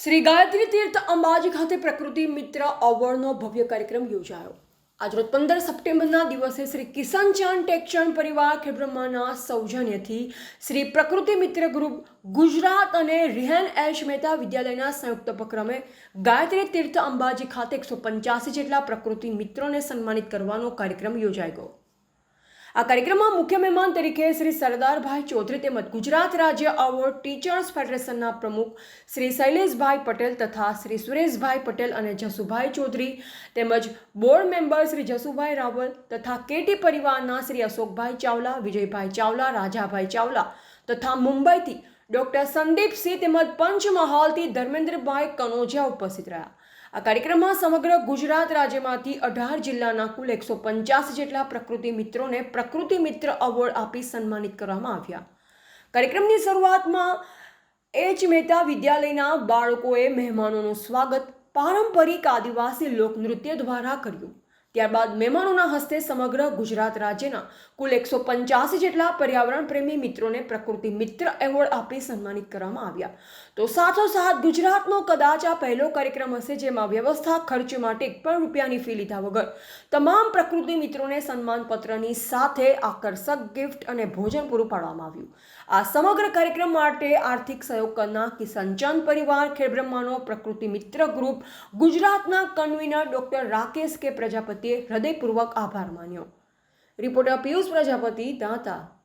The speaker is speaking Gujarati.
શ્રી ગાયત્રી તીર્થ અંબાજી ખાતે પ્રકૃતિ મિત્ર અવોર્ડનો ભવ્ય કાર્યક્રમ યોજાયો. આજરોજ પંદર સપ્ટેમ્બરના દિવસે શ્રી કિશન ચાંદ ટેકચંદ પરિવાર ખેબ્રહ્માના સૌજન્યથી શ્રી પ્રકૃતિ મિત્ર ગ્રુપ ગુજરાત અને રિહેન એશ મહેતા વિદ્યાલયના સંયુક્ત ઉપક્રમે ગાયત્રી તીર્થ અંબાજી ખાતે એકસો પંચ્યાસી જેટલા પ્રકૃતિ મિત્રોને સન્માનિત કરવાનો કાર્યક્રમ યોજાઈ ગયો. આ કાર્યક્રમમાં મુખ્ય મહેમાન તરીકે શ્રી સરદારભાઈ ચૌધરી તેમજ ગુજરાત રાજ્ય અવોર્ડ ટીચર્સ ફેડરેશનના પ્રમુખ શ્રી શૈલેષભાઈ પટેલ તથા શ્રી સુરેશભાઈ પટેલ અને જસુભાઈ ચૌધરી તેમજ બોર્ડ મેમ્બર શ્રી જસુભાઈ રાવલ તથા કેટી પરિવારના શ્રી અશોકભાઈ ચાવલા, વિજયભાઈ ચાવલા, રાજાભાઈ ચાવલા તથા મુંબઈથી ડૉક્ટર સંદીપસિંહ તેમજ પંચમહાલથી ધર્મેન્દ્રભાઈ કનોજિયા ઉપસ્થિત રહ્યા. આ કાર્યક્રમમાં સમગ્ર ગુજરાત રાજ્યમાંથી અઢાર જિલ્લાના કુલ એકસો પંચાસ જેટલા પ્રકૃતિ મિત્રોને પ્રકૃતિ મિત્ર એવોર્ડ આપી સન્માનિત કરવામાં આવ્યા. કાર્યક્રમની શરૂઆતમાં એચ મહેતા વિદ્યાલયના બાળકોએ મહેમાનોનું સ્વાગત, પારંપરિક આદિવાસી લોકનૃત્ય દ્વારા કર્યું. ત્યારબાદ મહેમાનોના હસ્તે સમગ્ર ગુજરાત રાજ્યના કુલ એકસો પંચ્યાસી જેટલા પર્યાવરણ પ્રેમી મિત્રોને પ્રકૃતિ મિત્ર એવોર્ડ આપી સન્માનિત કરવામાં આવ્યા. તો સાથોસાથ ગુજરાતનો કદાચ આ પહેલો કાર્યક્રમ હશે જેમાં વ્યવસ્થા ખર્ચ માટે પણ રૂપિયાની ફી લીધા વગર તમામ પ્રકૃતિ મિત્રોને સન્માનપત્રની સાથે આકર્ષક ગિફ્ટ અને ભોજન પૂરું પાડવામાં આવ્યું. આ સમગ્ર કાર્યક્રમ માટે આર્થિક સહયોગ કરનાર કિશનચંદ પરિવાર, ખેડબ્રહ્માનો પ્રકૃતિ મિત્ર ગ્રુપ, ગુજરાતના કન્વીનર ડોક્ટર રાકેશ કે પ્રજાપતિએ હૃદયપૂર્વક આભાર માન્યો. રિપોર્ટર પિયુષ પ્રજાપતિ દાંતા.